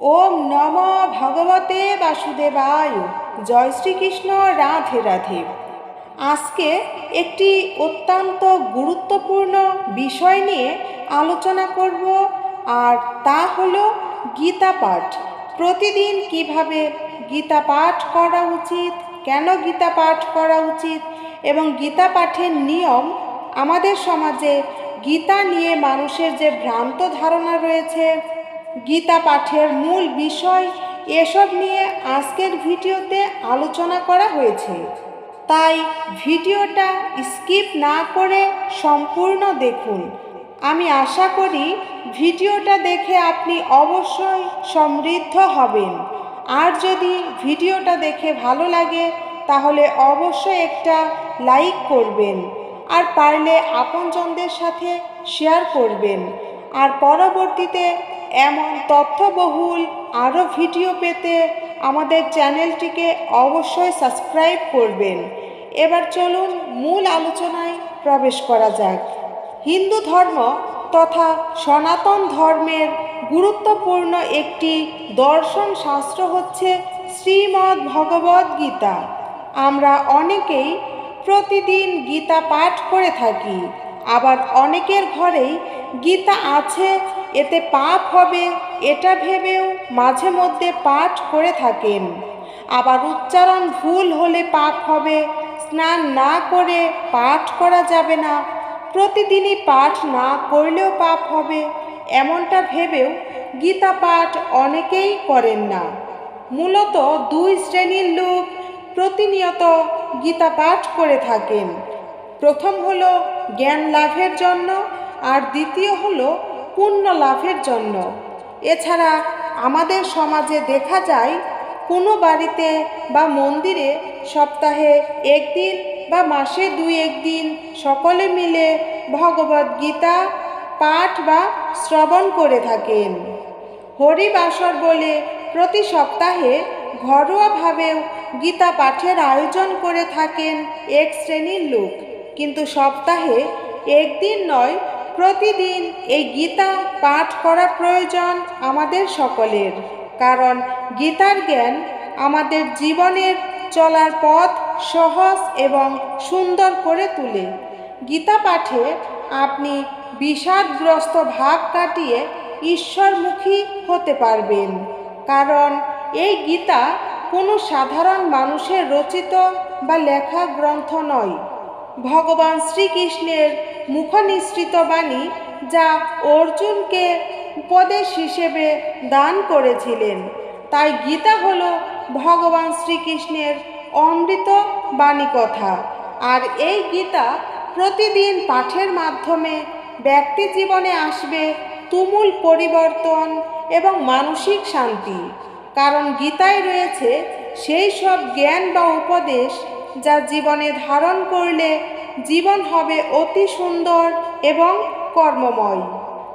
ওম নম ভগবতে বাসুদেবায়। জয় শ্রীকৃষ্ণ, রাধে রাধে। আজকে একটি অত্যন্ত গুরুত্বপূর্ণ বিষয় নিয়ে আলোচনা করব, আর তা হল গীতা পাঠ। প্রতিদিন কীভাবে গীতা পাঠ করা উচিত, কেন গীতা পাঠ করা উচিত, এবং গীতা পাঠের নিয়ম আমাদের সমাজে গীতা নিয়ে মানুষের যে ভ্রান্ত ধারণা রয়েছে গীতা পাঠের মূল বিষয় এসব নিয়ে আজকের ভিডিওতে আলোচনা করা হয়েছে। তাই ভিডিওটা স্কিপ না করে সম্পূর্ণ দেখুন। আমি আশা করি ভিডিওটা দেখে আপনি অবশ্যই সমৃদ্ধ হবেন। আর যদি ভিডিওটা দেখে ভালো লাগে, তাহলে অবশ্যই একটা লাইক করবেন। আর পারলে আপনজনদের সাথে শেয়ার করবেন। আর পরবর্তীতে এমন তথ্যবহুল আরও ভিডিও পেতে আমাদের চ্যানেলটিকে অবশ্যই সাবস্ক্রাইব করবেন। এবার চলুন মূল আলোচনায় প্রবেশ করা যাক। হিন্দু ধর্ম তথা সনাতন ধর্মের গুরুত্বপূর্ণ একটি দর্শন শাস্ত্র হচ্ছে শ্রীমদ্ ভগবদ গীতা। আমরা অনেকেই প্রতিদিন গীতা পাঠ করে থাকি, আবার অনেকের ঘরেই গীতা আছে এতে পাপ হবে, এটা ভেবেও মাঝে মধ্যে পাঠ করে থাকেন। আবার উচ্চারণ ভুল হলে পাপ হবে, স্নান না করে পাঠ করা যাবে না। প্রতিদিনই পাঠ না করলেও পাপ হবে, এমনটা ভেবেও গীতা পাঠ অনেকেই করেন না। মূলত দুই শ্রেণির লোক প্রতিনিয়ত গীতা পাঠ করে থাকেন। প্রথম হলো জ্ঞান লাভের জন্য, আর দ্বিতীয় হলো পুণ্য লাভের জন্য। এছাড়া আমাদের সমাজে দেখা যায়, কোনো বাড়িতে বা মন্দিরে সপ্তাহে একদিন বা মাসে দুই একদিন সকলে মিলে ভগবদ গীতা পাঠ বা শ্রবণ করে থাকেন। হরিবাসর বলে প্রতি সপ্তাহে ঘরোয়াভাবেও গীতা পাঠের আয়োজন করে থাকেন এক শ্রেণির লোক। কিন্তু সপ্তাহে একদিন নয় প্রতিদিন এই গীতা পাঠ করা প্রয়োজন আমাদের সকলের, কারণ গীতার জ্ঞান আমাদের জীবনের চলার পথ সহজ এবং সুন্দর করে তোলে। গীতা পাঠে আপনি বিষাদগ্রস্ত ভাব কাটিয়ে ঈশ্বরমুখী হতে পারবেন, কারণ এই গীতা কোনো সাধারণ মানুষের রচিত বা লেখা গ্রন্থ নয়। ভগবান শ্রীকৃষ্ণের মুখনিসৃত বাণী যা অর্জুনকে উপদেশ হিসেবে দান করেছিলেন। তাই গীতা হল ভগবান শ্রীকৃষ্ণের অমৃত বাণী কথা। আর এই গীতা প্রতিদিন পাঠের মাধ্যমে ব্যক্তি জীবনে আসবে তুমুল পরিবর্তন এবং মানসিক শান্তি। কারণ গীতায় রয়েছে সেই সব জ্ঞান বা উপদেশ যা জীবনে ধারণ করলে জীবন হবে অতি সুন্দর এবং কর্মময়।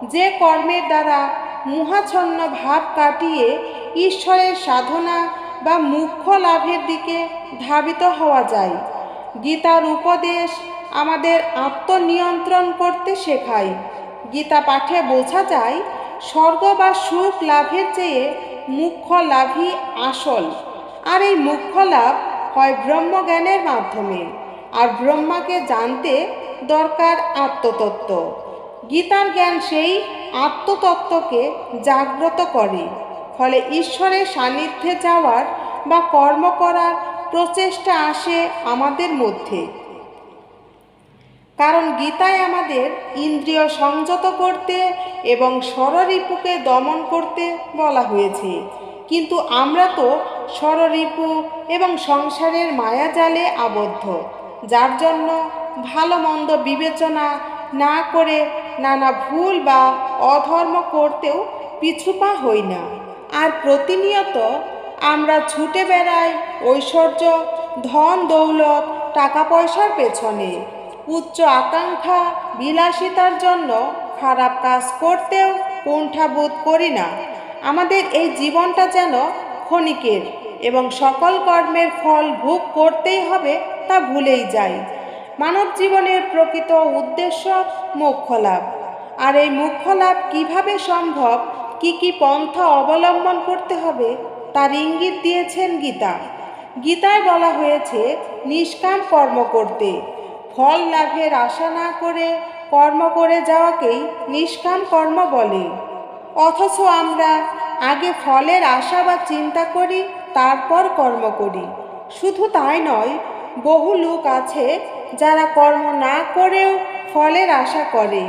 যে কর্মের দ্বারা মুহাচ্ছন্ন ভাব কাটিয়ে ঈশ্বরের সাধনা বা মুখ্য লাভের দিকে ধাবিত হওয়া যায়। গীতার উপদেশ আমাদের আত্মনিয়ন্ত্রণ করতে শেখায়। গীতা পাঠে বোঝা যায়, স্বর্গ বা সুখ লাভের চেয়ে মুখ্য লাভই আসল। আর এই মুখ্য লাভ হয় ব্রহ্মজ্ঞানের মাধ্যমে। আর ব্রহ্মাকে জানতে দরকার আত্মতত্ত্ব। গীতার জ্ঞান সেই আত্মতত্ত্বকে জাগ্রত করে। ফলে ঈশ্বরের সান্নিধ্যে যাওয়ার বা কর্ম করার প্রচেষ্টা আসে আমাদের মধ্যে। কারণ গীতায় আমাদের ইন্দ্রিয় সংযত করতে এবং স্বররিপুকে দমন করতে বলা হয়েছে। কিন্তু আমরা তো স্বররিপু এবং সংসারের মায়াজালে আবদ্ধ, যার জন্য ভালো মন্দ বিবেচনা না করে নানা ভুল বা অধর্ম করতেও পিছুপা হই না। আর প্রতিনিয়ত আমরা ছুটে বেড়াই ঐশ্বর্য, ধন, দৌলত টাকা পয়সার পেছনে। উচ্চ আকাঙ্ক্ষা, বিলাসিতার জন্য খারাপ কাজ করতেও কুণ্ঠাবোধ করি না। আমাদের এই জীবনটা যেন ক্ষণিকের এবং সকল কর্মের ফল ভোগ করতেই হবে তা ভুলেই যাই। মানব জীবনের প্রকৃত উদ্দেশ্য মোক্ষ লাভ আর এই মুখ্য লাভ কীভাবে সম্ভব, কি কি পন্থা অবলম্বন করতে হবে, তার ইঙ্গিত দিয়েছেন গীতা। গীতায় বলা হয়েছে, নিষ্কাম কর্ম করতে। ফল লাভের আশা না করে কর্ম করে যাওয়াকেই নিষ্কাম কর্ম বলে। অথচ আমরা আগে ফলের আশা বা চিন্তা করি, তারপর কর্ম করি। শুধু তাই নয়, বহু লোক আছে যারা কর্ম না করেও ফলের আশা করে।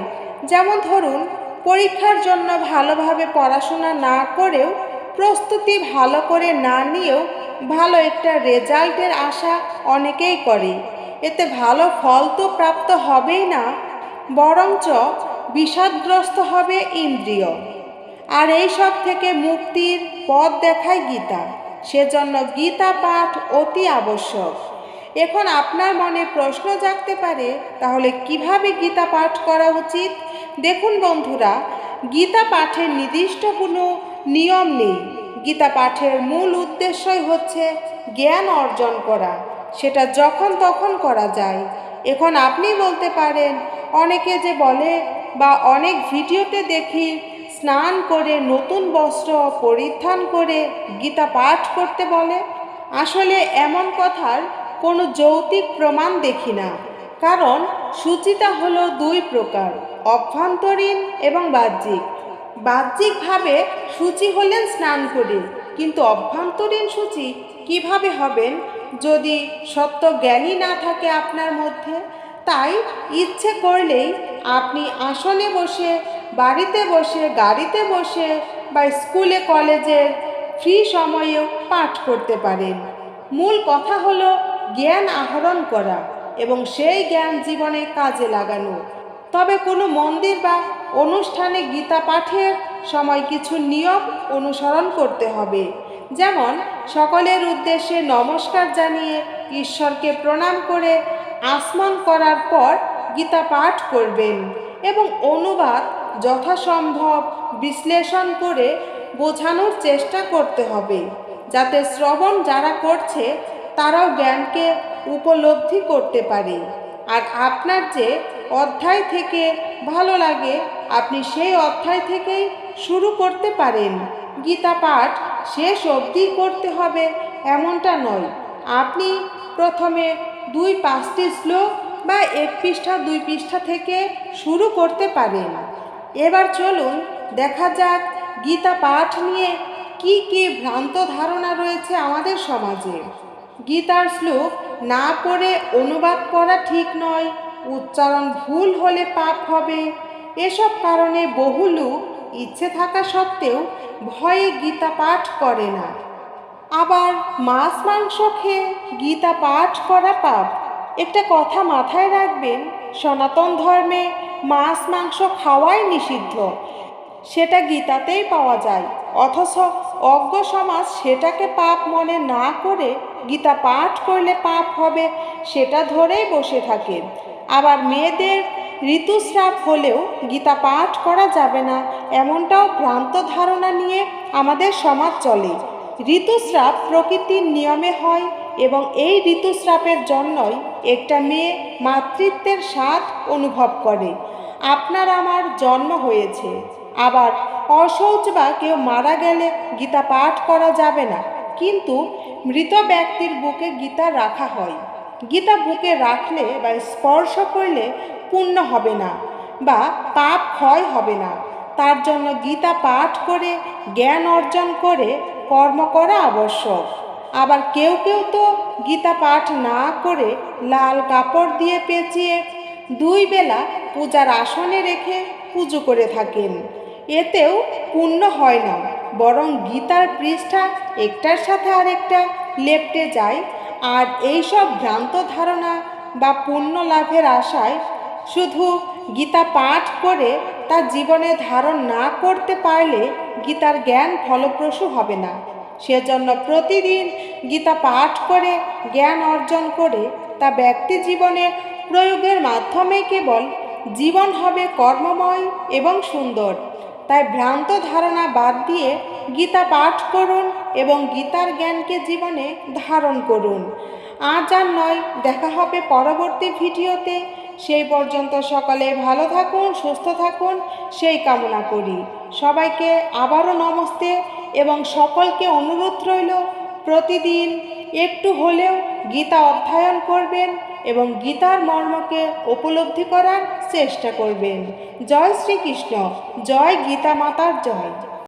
যেমন ধরুন, পরীক্ষার জন্য ভালোভাবে পড়াশোনা না করেও প্রস্তুতি ভালো করে না নিয়েও ভালো একটা রেজাল্টের আশা অনেকেই করে। এতে ভালো ফল তো প্রাপ্ত হবেই না, বরঞ্চ বিষাদগ্রস্ত হবে ইন্দ্রিয়। আর এই সব থেকে মুক্তির পথ দেখায় গীতা। সেজন্য গীতা পাঠ অতি আবশ্যক। এখন আপনার মনে প্রশ্ন জাগতে পারে, তাহলে কীভাবে গীতা পাঠ করা উচিত? দেখুন বন্ধুরা, গীতা পাঠের নির্দিষ্ট কোনো নিয়ম নেই। গীতা পাঠের মূল উদ্দেশ্যই হচ্ছে জ্ঞান অর্জন করা। সেটা যখন তখন করা যায়। এখন আপনি বলতে পারেন, অনেকে যে বলে বা অনেক ভিডিওতে দেখি স্নান করে নতুন বস্ত্র পরিধান করে গীতা পাঠ করতে বলে। আসলে এমন কথার কোনো যৌতিক প্রমাণ দেখি না। কারণ সূচিতা হলো দুই প্রকার, অভ্যন্তরীণ এবং বাহ্যিক। বাহ্যিকভাবে সূচি হলেন স্নান করে, কিন্তু অভ্যন্তরীণ সূচি কীভাবে হবেন যদি সত্য জ্ঞানই না থাকে আপনার মধ্যে? তাই ইচ্ছে করলেই আপনি আসনে বসে বাড়িতে বসে, গাড়িতে বসে বা স্কুলে কলেজের ফ্রি সময়েও পাঠ করতে পারেন। মূল কথা হলো জ্ঞান আহরণ করা এবং সেই জ্ঞান জীবনে কাজে লাগানো। তবে কোনো মন্দির বা অনুষ্ঠানে গীতা পাঠের সময় কিছু নিয়ম অনুসরণ করতে হবে। যেমন, সকলের উদ্দেশ্যে নমস্কার জানিয়ে ঈশ্বরকে প্রণাম করে আসমান করার পর গীতা পাঠ করবেন এবং অনুবাদ যথাসম্ভব বিশ্লেষণ করে বোঝানোর চেষ্টা করতে হবে, যাতে শ্রবণ যারা করছে, তারাও জ্ঞানকে উপলব্ধি করতে পারে। আর আপনার যে অধ্যায় থেকে ভালো লাগে, আপনি সেই অধ্যায় থেকেই শুরু করতে পারেন। গীতা পাঠ শেষ অবধি করতে হবে এমনটা নয়। আপনি প্রথমে দুই পাঁচটি শ্লোক বা এক পৃষ্ঠা, দুই পৃষ্ঠা থেকে শুরু করতে পারেন। এবার চলুন দেখা যাক গীতা পাঠ নিয়ে কি কি ভ্রান্ত ধারণা রয়েছে আমাদের সমাজে। গীতার শ্লোক, না পড়ে অনুবাদ পড়া ঠিক নয়, উচ্চারণ ভুল হলে পাপ হবে। এসব কারণে বহু লোক ইচ্ছে থাকা সত্ত্বেও ভয়ে গীতা পাঠ করে না। আবার মাছ মাংস খেয়ে গীতা পাঠ করা পাপ। একটা কথা মাথায় রাখবেন, সনাতন ধর্মে মাছ মাংস খাওয়াই নিষিদ্ধ। সেটা গীতাতেই পাওয়া যায়। অথচ অজ্ঞ সমাজ সেটাকে পাপ মনে না করে গীতা পাঠ করলে পাপ হবে, সেটা ধরেই বসে থাকে। আবার মেয়েদের ঋতুস্রাব হলেও গীতা পাঠ করা যাবে না, এমনটাও ভ্রান্ত ধারণা নিয়ে আমাদের সমাজ চলে। ঋতুস্রাব প্রকৃতির নিয়মে হয় এবং এই ঋতুস্রাবের জন্যই একটা মেয়ে মাতৃত্বের স্বাদ অনুভব করে। আপনার আমার জন্ম হয়েছে। আবার অশৌচ বা কেউ মারা গেলে গীতা পাঠ করা যাবে না। কিন্তু মৃত ব্যক্তির বুকে গীতা রাখা হয়। গীতা বুকে রাখলে বা স্পর্শ করলে পুণ্য হবে না বা পাপ ক্ষয় হবে না। তার জন্য গীতা পাঠ করে, জ্ঞান অর্জন করে কর্ম করা আবশ্যক। আবার কেউ কেউ তো গীতা পাঠ না করে লাল কাপড় দিয়ে পেঁচিয়ে দুই বেলা পূজার আসনে রেখে পুজো করে থাকেন। এতেও পুণ্য হয় না, বরং গীতার পৃষ্ঠা একটার সাথে আরেকটা লেপটে যায়, আর এইসব ভ্রান্ত ধারণা বা পুণ্য লাভের আশায় শুধু গীতা পাঠ করে তা জীবনে ধারণ না করতে পারলে গীতার জ্ঞান ফলপ্রসূ হবে না। সেজন্য প্রতিদিন গীতা পাঠ করে, জ্ঞান অর্জন করে তা ব্যক্তি জীবনে প্রয়োগের মাধ্যমে কেবল জীবন হবে কর্মময় এবং সুন্দর। তাই ভ্রান্ত ধারণা বাদ দিয়ে গীতা পাঠ করুন এবং গীতার জ্ঞানকে জীবনে ধারণ করুন। আজ আর নয়, দেখা হবে পরবর্তী ভিডিওতে। সেই পর্যন্ত সকালে ভালো থাকুন, সুস্থ থাকুন, সেই কামনা করি। সবাইকে আবারও নমস্তে। এবং সকলকে অনুরোধ রইল, প্রতিদিন একটু হলেও গীতা অধ্যয়ন করবেন এবং গীতার মর্মকে উপলব্ধি করার চেষ্টা করবেন। জয় শ্রীকৃষ্ণ। জয় গীতা মাতার জয়।